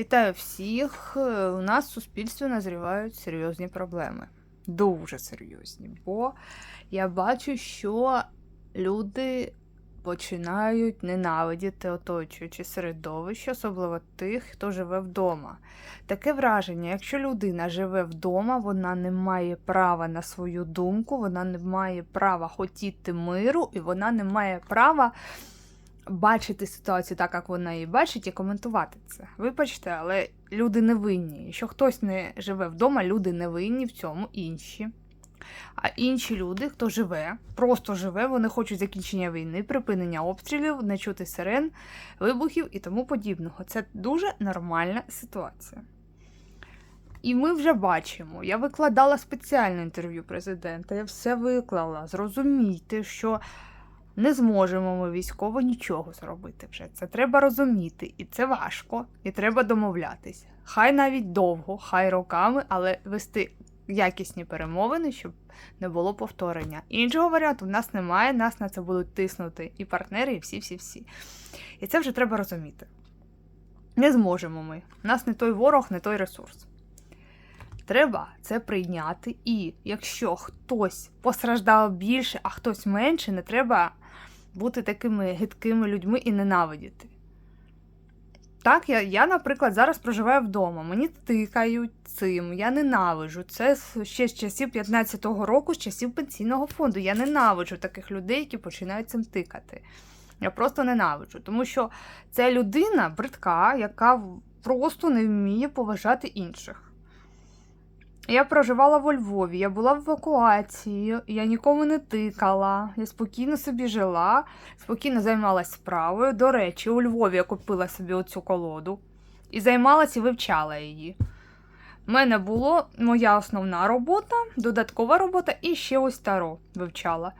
Вітаю всіх. Е, У нас в суспільстві назрівають серйозні проблеми. Дуже серйозні. Бо я бачу, що люди починають ненавидіти оточуюче середовище, особливо тих, хто живе вдома. Таке враження, якщо людина живе вдома, вона не має права на свою думку, вона не має права хотіти миру, і вона не має права бачити ситуацію так, як вона її бачить, і коментувати це. Вибачте, але люди не винні. Якщо хтось не живе вдома, люди не винні в цьому інші. А інші люди, хто живе, просто живе, вони хочуть закінчення війни, припинення обстрілів, не чути сирен, вибухів і тому подібного. Це дуже нормальна ситуація. І ми вже бачимо. Я викладала спеціальне інтерв'ю президента, я все виклала. Зрозумійте, що не зможемо ми військово нічого зробити вже. Це треба розуміти, і це важко, і треба домовлятися. Хай навіть довго, хай роками, але вести якісні перемовини, щоб не було повторення. Іншого варіанту в нас немає, нас на це будуть тиснути і партнери, і всі-всі-всі. І це вже треба розуміти. Не зможемо ми. У нас не той ворог, не той ресурс. Треба це прийняти, і якщо хтось постраждав більше, а хтось менше, не треба бути такими гидкими людьми і ненавидіти. Так, я, я, наприклад, зараз проживаю вдома, мені тикають цим, я ненавиджу. Це ще з часів 15-го року, з часів пенсійного фонду. Я ненавиджу таких людей, які починають цим тикати. Я просто ненавиджу, тому що це людина бридка, яка просто не вміє поважати інших. Я проживала во Львові, я була в евакуації, я нікому не тикала, я спокійно собі жила, спокійно займалася справою. До речі, у Львові я купила собі оцю колоду і займалася і вивчала її. У мене була моя основна робота, додаткова робота і ще ось таро вивчала.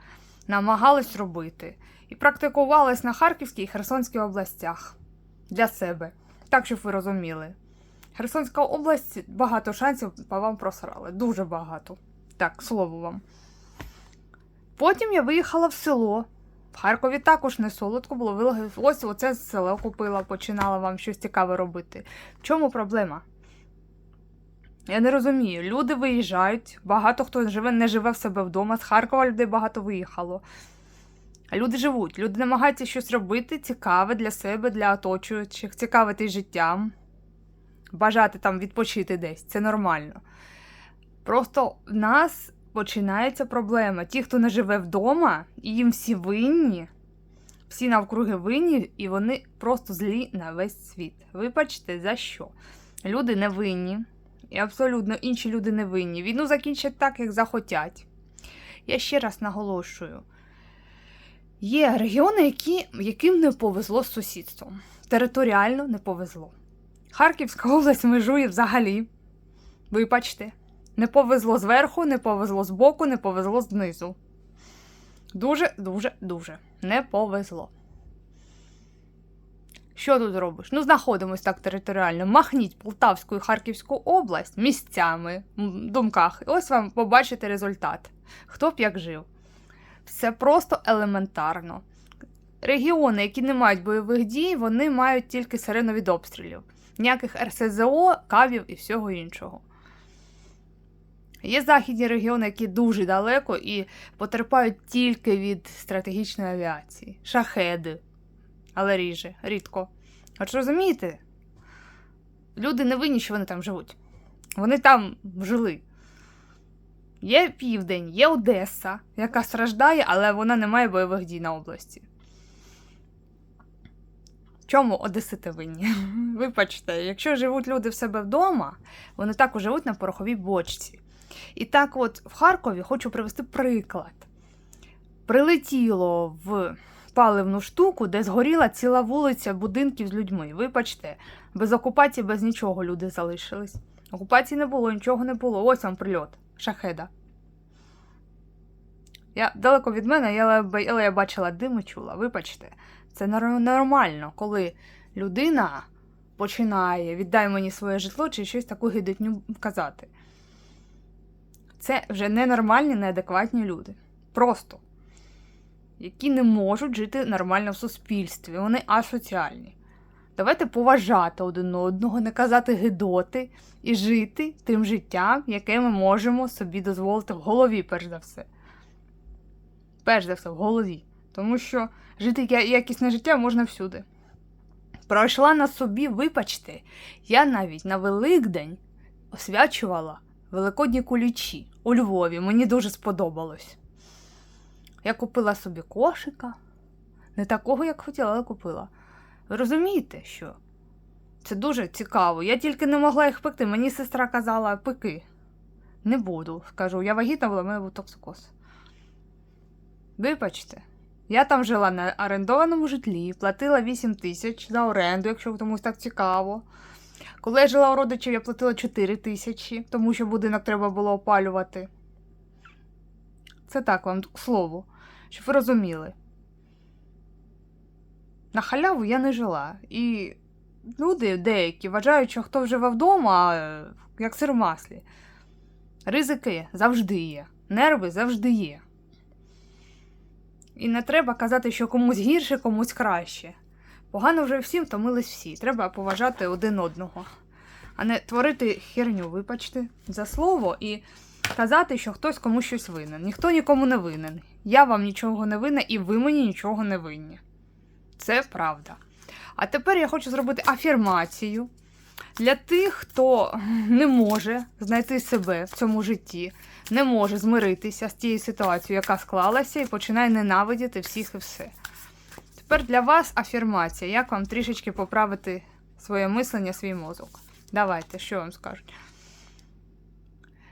Намагалась робити. І практикувалась на Харківській і Херсонській областях для себе. Так, щоб ви розуміли. Херсонська область багато шансів по вам просрали. Дуже багато. Так, слово вам. Потім я виїхала в село. В Харкові також не солодко було. Ось оце село купила, починала вам щось цікаве робити. В чому проблема? Я не розумію. Люди виїжджають, багато хто живе, не живе в себе вдома. З Харкова людей багато виїхало. Люди живуть, люди намагаються щось робити цікаве для себе, для оточуючих, цікавитись життям бажати там відпочити десь, це нормально. Просто в нас починається проблема. Ті, хто не живе вдома, їм всі винні, всі навкруги винні, і вони просто злі на весь світ. Вибачте, за що? Люди не винні, і абсолютно інші люди не винні. Війну закінчать так, як захотять. Я ще раз наголошую: є регіони, які, яким не повезло з сусідством. Територіально не повезло. Харківська область межує взагалі. Вибачте, не повезло зверху, не повезло збоку, не повезло знизу. Дуже, дуже, дуже не повезло. Що тут робиш? Ну, знаходимось так територіально. Махніть Полтавську і Харківську область місцями, в думках. І ось вам побачите результат. Хто б як жив. Все просто елементарно. Регіони, які не мають бойових дій, вони мають тільки сирену від обстрілів ніяких РСЗО, кавів і всього іншого. Є західні регіони, які дуже далеко і потерпають тільки від стратегічної авіації, шахеди, але ріже, рідко. От розумієте, люди не винні, що вони там живуть. Вони там жили. Є південь, є Одеса, яка страждає, але вона не має бойових дій на області чому одесити винні? Вибачте, якщо живуть люди в себе вдома, вони також живуть на пороховій бочці. І так, от в Харкові хочу привести приклад. Прилетіло в паливну штуку, де згоріла ціла вулиця будинків з людьми. Вибачте, без окупації, без нічого люди залишились. Окупації не було, нічого не було. Ось вам прильот, шахеда. Я далеко від мене, але я бачила дим і чула. Вибачте, це нормально, коли людина починає віддай мені своє житло чи щось таку гидотню казати. Це вже ненормальні, неадекватні люди. Просто. Які не можуть жити нормально в суспільстві. Вони асоціальні. Давайте поважати один одного, не казати гидоти і жити тим життям, яке ми можемо собі дозволити в голові, перш за все. Перш за все, в голові. Тому що жити якісне життя можна всюди. Пройшла на собі, вибачте, я навіть на Великдень освячувала великодні кулічі у Львові. Мені дуже сподобалось. Я купила собі кошика. Не такого, як хотіла, але купила. Ви розумієте, що це дуже цікаво. Я тільки не могла їх пекти. Мені сестра казала, пеки. Не буду. Скажу, я вагітна була, в мене був токсикоз. Вибачте, я там жила на орендованому житлі, платила 8 тисяч за оренду, якщо комусь так цікаво. Коли я жила у родичів, я платила 4 тисячі, тому що будинок треба було опалювати. Це так вам к слову, щоб ви розуміли. На халяву я не жила. І люди деякі вважають, що хто живе вдома, як сир в маслі. Ризики завжди є, нерви завжди є. І не треба казати, що комусь гірше, комусь краще. Погано вже всім втомились всі. Треба поважати один одного, а не творити херню, вибачте, за слово і казати, що хтось комусь щось винен. Ніхто нікому не винен. Я вам нічого не винна, і ви мені нічого не винні. Це правда. А тепер я хочу зробити афірмацію для тих, хто не може знайти себе в цьому житті, не може змиритися з тією ситуацією, яка склалася, і починає ненавидіти всіх і все. Тепер для вас афірмація. Як вам трішечки поправити своє мислення, свій мозок? Давайте, що вам скажуть?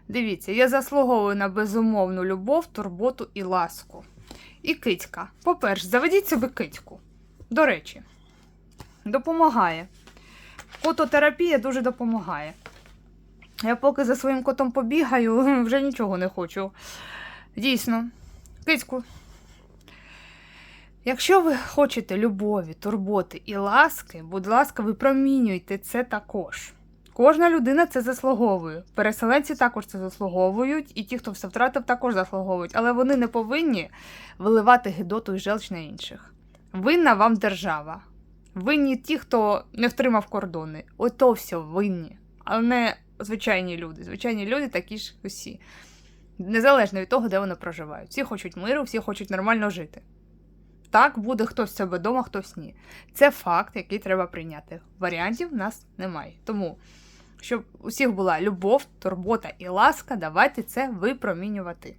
Дивіться, я заслуговую на безумовну любов, турботу і ласку. І кицька. По-перше, заведіть собі кицьку. До речі, допомагає. Кототерапія дуже допомагає. Я поки за своїм котом побігаю, вже нічого не хочу. Дійсно, кицьку. Якщо ви хочете любові, турботи і ласки, будь ласка, випромінюйте це також. Кожна людина це заслуговує. Переселенці також це заслуговують, і ті, хто все втратив, також заслуговують. Але вони не повинні виливати гидоту і желч на інших. Винна вам держава. Винні ті, хто не втримав кордони. Ото все винні. Але не звичайні люди. Звичайні люди такі ж усі. Незалежно від того, де вони проживають. Всі хочуть миру, всі хочуть нормально жити. Так, буде хтось себе вдома, хтось ні. Це факт, який треба прийняти. Варіантів в нас немає. Тому, щоб у всіх була любов, турбота і ласка, давайте це випромінювати.